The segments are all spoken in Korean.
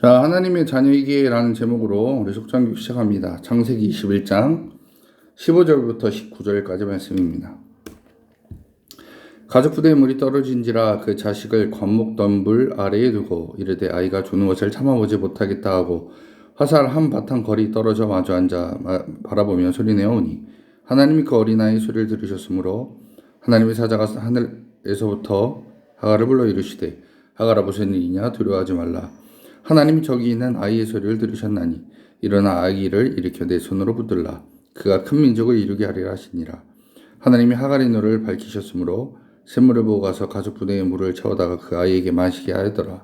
자, 하나님의 자녀이기라는 제목으로 우리 속장교 시작합니다. 창세기 21장 15절부터 19절까지 말씀입니다. 가족 부대에 물이 떨어진지라 그 자식을 관목 덤불 아래에 두고 이르되 아이가 조는 것을 참아보지 못하겠다 하고 화살 한 바탕 거리 떨어져 마주 앉아 마- 바라보며 소리내어오니 하나님이 그 어린아이 소리를 들으셨으므로 하나님의 사자가 하늘에서부터 하가를 불러 이르시되 하가라 일이냐 두려워하지 말라 하나님이 저기 있는 아이의 소리를 들으셨나니 일어나 아기를 일으켜 내 손으로 붙들라. 그가 큰 민족을 이루게 하리라 하시니라. 하나님이 하갈의 눈을 밝히셨으므로 샘물을 보고 가서 가족 부대에 물을 채워다가 그 아이에게 마시게 하였더라.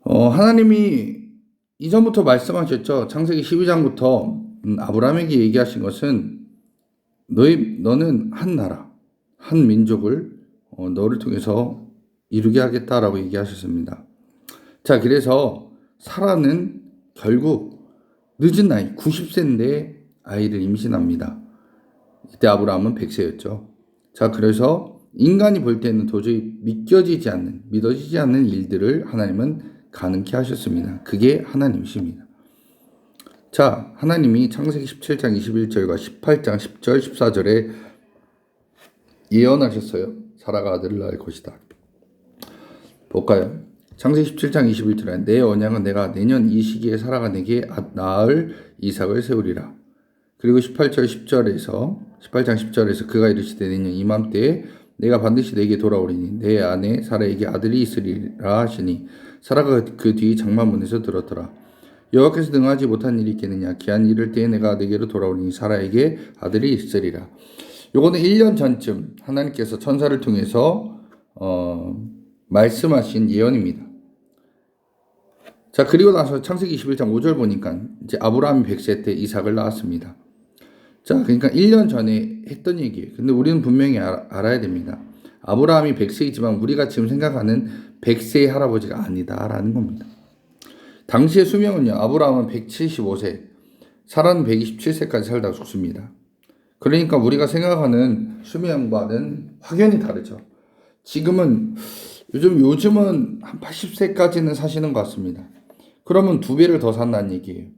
어, 하나님이 이전부터 말씀하셨죠. 창세기 12장부터 음, 아브라함에게 얘기하신 것은 너희 너는 한 나라 한 민족을 어, 너를 통해서 이루게 하겠다라고 얘기하셨습니다. 자, 그래서 사라는 결국 늦은 나이 90세인데 아이를 임신합니다. 이때 아브라함은 100세였죠. 자, 그래서 인간이 볼 때는 도저히 믿겨지지 않는, 믿어지지 않는 일들을 하나님은 가능케 하셨습니다. 그게 하나님이십니다. 자, 하나님이 창세기 17장 21절과 18장 10절, 14절에 예언하셨어요. 사라가 아들을 낳을 것이다. 볼까요? 창세기 17장 21절에 내 언약은 내가 내년 이 시기에 사라가 내게 아- 낳을 이삭을 세우리라. 그리고 18절 10절에서 18장 10절에서 그가 이르시되 내년 이맘때에 내가 반드시 내게 돌아오리니 내 아내 사라에게 아들이 있으리라 하시니 사라가 그 뒤 장마문에서 들었더라. 여호와께서 능하지 못한 일이 있겠느냐 기한 이를 때에 내가 내게로 돌아오리니 사라에게 아들이 있으리라. 요거는 1년 전쯤 하나님께서 천사를 통해서 어, 말씀하신 예언입니다. 자, 그리고 나서 창세기 21장 5절 보니까 이제 아브라함이 100세 때 이삭을 낳았습니다. 자, 그러니까 1년 전에 했던 얘기예요. 근데 우리는 분명히 알, 알아야 됩니다. 아브라함이 100세이지만 우리가 지금 생각하는 100세의 할아버지가 아니다라는 겁니다. 당시의 수명은요. 아브라함은 175세, 사라는 127세까지 살다가 죽습니다. 그러니까 우리가 생각하는 수명과는 확연히 다르죠. 지금은 요즘 요즘은 한 80세까지는 사시는 것 같습니다. 그러면 두 배를 더 산다는 얘기예요.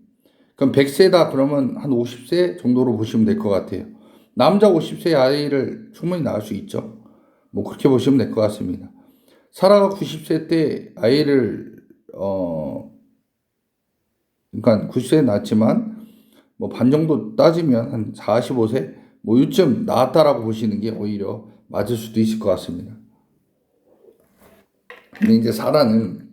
그럼 100세다 그러면 한 50세 정도로 보시면 될 것 같아요. 남자 50세 아이를 충분히 낳을 수 있죠. 뭐 그렇게 보시면 될 것 같습니다. 사라가 90세 때 아이를 어 그러니까 90세 낳았지만 뭐 반 정도 따지면 한 45세 뭐 요쯤 낳았다라고 보시는 게 오히려 맞을 수도 있을 것 같습니다. 근데 이제 사라는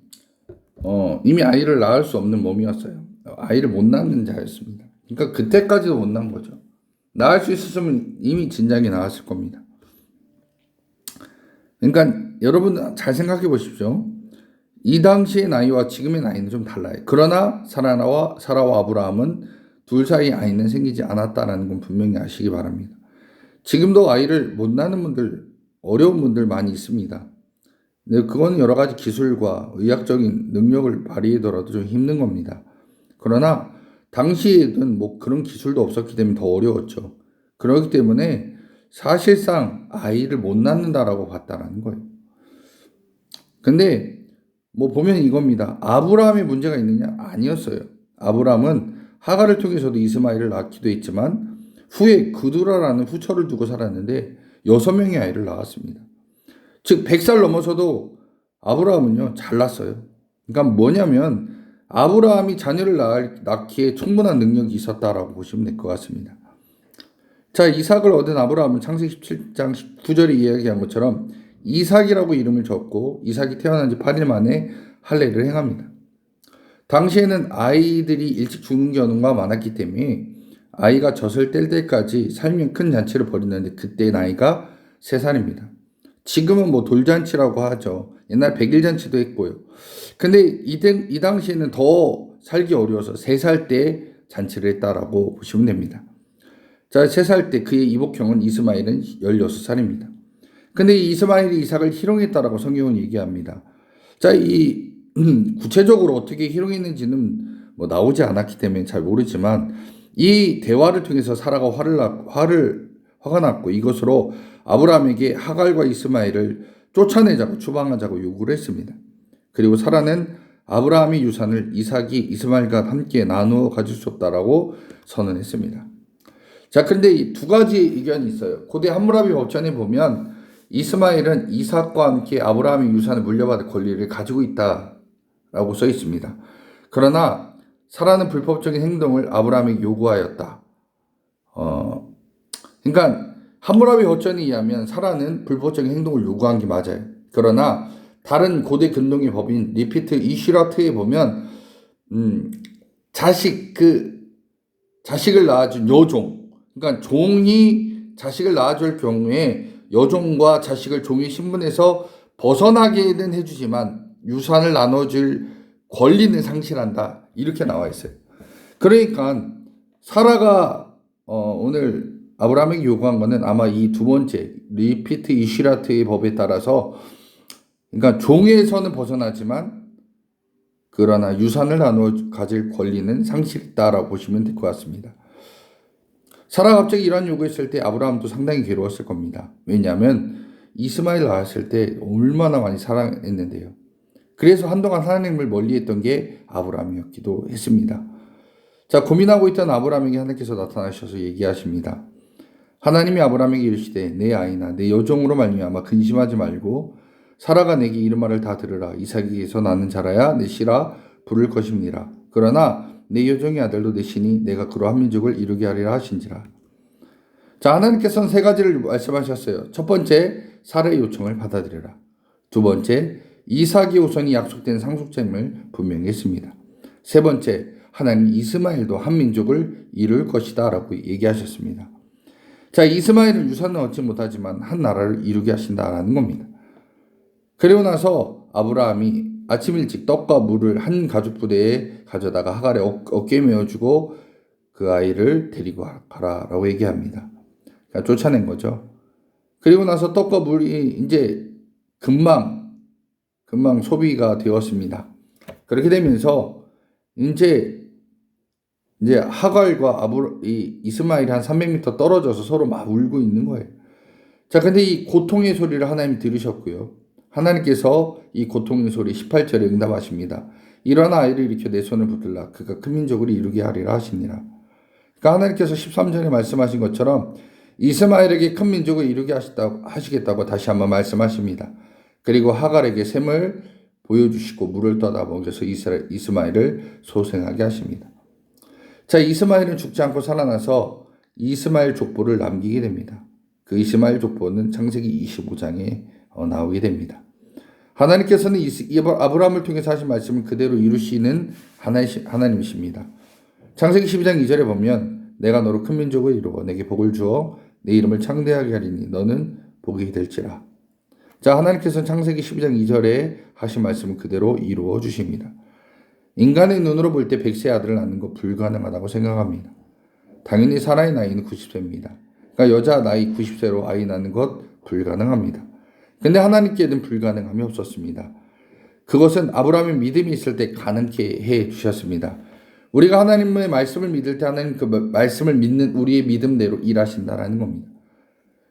어, 이미 아이를 낳을 수 없는 몸이었어요. 아이를 못 낳는 자였습니다. 그러니까 그때까지도 못 낳은 거죠. 낳을 수 있었으면 이미 진작에 나왔을 겁니다. 그러니까 여러분 잘 생각해 보십시오. 이 당시의 나이와 지금의 나이는 좀 달라요. 그러나 사라와 사라와 아브라함은 둘 사이 아이는 생기지 않았다라는 건 분명히 아시기 바랍니다. 지금도 아이를 못 낳는 분들 어려운 분들 많이 있습니다. 근데 그건 여러 가지 기술과 의학적인 능력을 발휘하더라도 좀 힘든 겁니다. 그러나 당시에는 뭐 그런 기술도 없었기 때문에 더 어려웠죠. 그렇기 때문에 사실상 아이를 못 낳는다라고 봤다라는 거예요. 근데 뭐 보면 이겁니다. 아브라함의 문제가 있느냐? 아니었어요. 아브라함은 하가를 통해서도 이스마엘을 낳기도 했지만 후에 그두라라는 후처를 두고 살았는데 여섯 명의 아이를 낳았습니다. 즉 100살 넘어서도 아브라함은요 잘났어요. 그러니까 뭐냐면 아브라함이 자녀를 낳기에 충분한 능력이 있었다라고 보시면 될 것 같습니다. 자 이삭을 얻은 아브라함은 창세기 17장 19절에 이야기한 것처럼 이삭이라고 이름을 적고 이삭이 태어난 지 8일 만에 할례를 행합니다. 당시에는 아이들이 일찍 죽는 경우가 많았기 때문에 아이가 젖을 뗄 때까지 살면 큰 잔치를 벌이는데 그때 나이가 3살입니다. 지금은 뭐 돌잔치라고 하죠. 옛날 백일잔치도 했고요. 근데 이, 당- 이 당시에는 더 살기 어려워서 3살 때 잔치를 했다라고 보시면 됩니다. 자, 3살 때 그의 이복형은 이스마엘은 16살입니다. 근데 이 이스마엘이 이삭을 희롱했다라고 성경은 얘기합니다. 자, 이 음, 구체적으로 어떻게 희롱했는지는 뭐 나오지 않았기 때문에 잘 모르지만 이 대화를 통해서 사라가 화를 나, 화를 화가 났고 이것으로 아브라함에게 하갈과 이스마엘을 쫓아내자고 추방하자고 요구를 했습니다. 그리고 사라는 아브라함의 유산을 이삭이 이스마엘과 함께 나누어 가질 수 없다라고 선언했습니다. 자, 그런데 이 두 가지 의견이 있어요. 고대 함무라비 법전에 보면 이스마엘은 이삭과 함께 아브라함의 유산을 물려받을 권리를 가지고 있다라고 써 있습니다. 그러나 사라는 불법적인 행동을 아브라함에게 요구하였다. 어, 그러니까 함무라비 법전에 의하면 사라는 불법적인 행동을 요구한 게 맞아요. 그러나 다른 고대 근동의 법인 리피트 이시라트에 보면 음, 자식 그 자식을 낳아준 여종 그러니까 종이 자식을 낳아줄 경우에 여종과 자식을 종의 신분에서 벗어나게는 해주지만 유산을 나눠줄 권리는 상실한다 이렇게 나와 있어요. 그러니까 사라가 어, 오늘 아브라함에게 요구한 거는 아마 이 두 번째 리피트 이시라트의 법에 따라서 그러니까 종에서는 벗어나지만 그러나 유산을 나눠 가질 권리는 상실했다라고 보시면 될 것 같습니다. 사라 갑자기 이런 요구했을 때 아브라함도 상당히 괴로웠을 겁니다. 왜냐하면 이스마엘 낳았을 때 얼마나 많이 사랑했는데요. 그래서 한동안 하나님을 멀리했던 게 아브라함이었기도 했습니다. 자 고민하고 있던 아브라함에게 하나님께서 나타나셔서 얘기하십니다. 하나님이 아브라함에게 이르시되 내 아이나 내 여종으로 말미암아 근심하지 말고 사라가 내게 이른 말을 다 들으라 이삭에게서 나는 자라야 내 씨라 부를 것입니다. 그러나 내 여종의 아들도 내 신이 내가 그로 한 민족을 이루게 하리라 하신지라. 자 하나님께서는 세 가지를 말씀하셨어요. 첫 번째 사라의 요청을 받아들여라. 두 번째 이삭의 우선이 약속된 상속됨을 분명히 했습니다. 세 번째 하나님 이스마엘도 한 민족을 이룰 것이다라고 얘기하셨습니다. 자 이스마엘은 유산은 얻지 못하지만 한 나라를 이루게 하신다라는 겁니다. 그리고 나서 아브라함이 아침 일찍 떡과 물을 한 가죽 부대에 가져다가 하갈의 어깨에 메어주고 그 아이를 데리고 가라라고 얘기합니다. 그러니까 쫓아낸 거죠. 그리고 나서 떡과 물이 이제 금방 금방 소비가 되었습니다. 그렇게 되면서 이제 이제 하갈과 아브 이 이스마엘이 한 300m 떨어져서 서로 막 울고 있는 거예요. 자, 근데 이 고통의 소리를 하나님 들으셨고요. 하나님께서 이 고통의 소리 18절에 응답하십니다. 이런 아이를 일으켜 내 손을 붙들라. 그가 큰 민족을 이루게 하리라 하시니라. 그러니까 하나님께서 13절에 말씀하신 것처럼 이스마엘에게 큰 민족을 이루게 하시다고, 하시겠다고 다시 한번 말씀하십니다. 그리고 하갈에게 샘을 보여주시고 물을 떠다 먹여서 이스라엘, 이스마엘을 소생하게 하십니다. 자, 이스마엘은 죽지 않고 살아나서 이스마엘 족보를 남기게 됩니다. 그 이스마엘 족보는 창세기 25장에 어, 나오게 됩니다. 하나님께서는 아브라함을 통해서 하신 말씀을 그대로 이루시는 하나님이십니다. 창세기 12장 2절에 보면 내가 너로 큰 민족을 이루어 내게 복을 주어 내 이름을 창대하게 하리니 너는 복이 될지라. 자, 하나님께서는 창세기 12장 2절에 하신 말씀을 그대로 이루어 주십니다. 인간의 눈으로 볼 때 100세 아들을 낳는 거 불가능하다고 생각합니다. 당연히 사라의 나이는 90세입니다. 그러니까 여자 나이 90세로 아이 낳는 것 불가능합니다. 근데 하나님께는 불가능함이 없었습니다. 그것은 아브라함의 믿음이 있을 때 가능케 해 주셨습니다. 우리가 하나님의 말씀을 믿을 때 하나님 그 말씀을 믿는 우리의 믿음대로 일하신다라는 겁니다.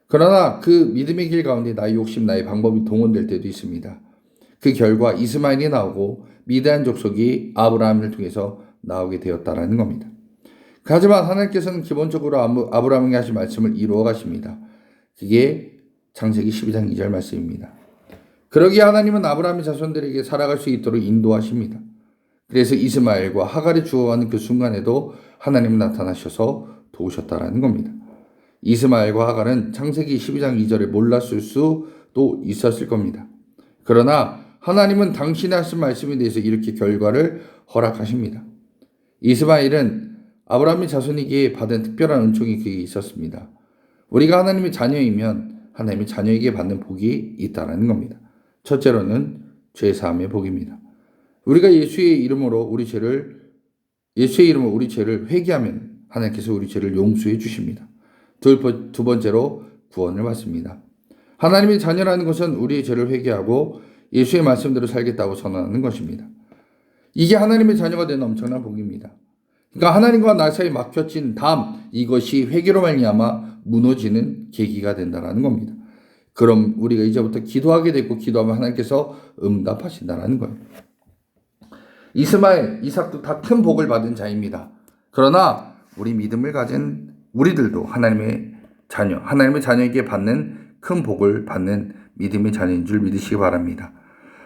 그러나 그 믿음의 길 가운데 나의 욕심, 나의 방법이 동원될 때도 있습니다. 그 결과 이스마엘이 나오고 미대한 족속이 아브라함을 통해서 나오게 되었다라는 겁니다. 하지만 하나님께서는 기본적으로 아브라함에게 하신 말씀을 이루어 가십니다. 그게 창세기 12장 2절 말씀입니다. 그러기에 하나님은 아브라함의 자손들에게 살아갈 수 있도록 인도하십니다. 그래서 이스마엘과 하갈이 죽어가는 그 순간에도 하나님은 나타나셔서 도우셨다라는 겁니다. 이스마엘과 하갈은 창세기 12장 2절에 몰랐을 수도 있었을 겁니다. 그러나 하나님은 당신의 하신 말씀에 대해서 이렇게 결과를 허락하십니다. 이스마엘은 아브라함의 자손에게 받은 특별한 은총이 그에 있었습니다. 우리가 하나님의 자녀이면 하나님이 자녀에게 받는 복이 있다라는 겁니다. 첫째로는 죄 사함의 복입니다. 우리가 예수의 이름으로 우리 죄를 예수의 이름으로 우리 죄를 회개하면 하나님께서 우리 죄를 용서해 주십니다. 두, 두 번째로 구원을 받습니다. 하나님의 자녀라는 것은 우리의 죄를 회개하고 예수의 말씀대로 살겠다고 선언하는 것입니다. 이게 하나님의 자녀가 되는 엄청난 복입니다. 그러니까 하나님과 나 사이 막혀진 담 이것이 회개로 말미암아 무너지는 계기가 된다라는 겁니다. 그럼 우리가 이제부터 기도하게 되고 기도하면 하나님께서 응답하신다라는 거예요. 이스마엘, 이삭도 다 큰 복을 받은 자입니다. 그러나 우리 믿음을 가진 우리들도 하나님의 자녀, 하나님의 자녀에게 받는 큰 복을 받는 믿음의 자녀인 줄 믿으시기 바랍니다.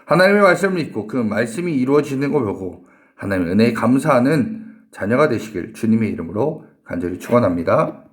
하나님의 말씀을 믿고 그 말씀이 이루어지는 걸 보고 하나님의 은혜에 감사하는 자녀가 되시길 주님의 이름으로 간절히 축원합니다.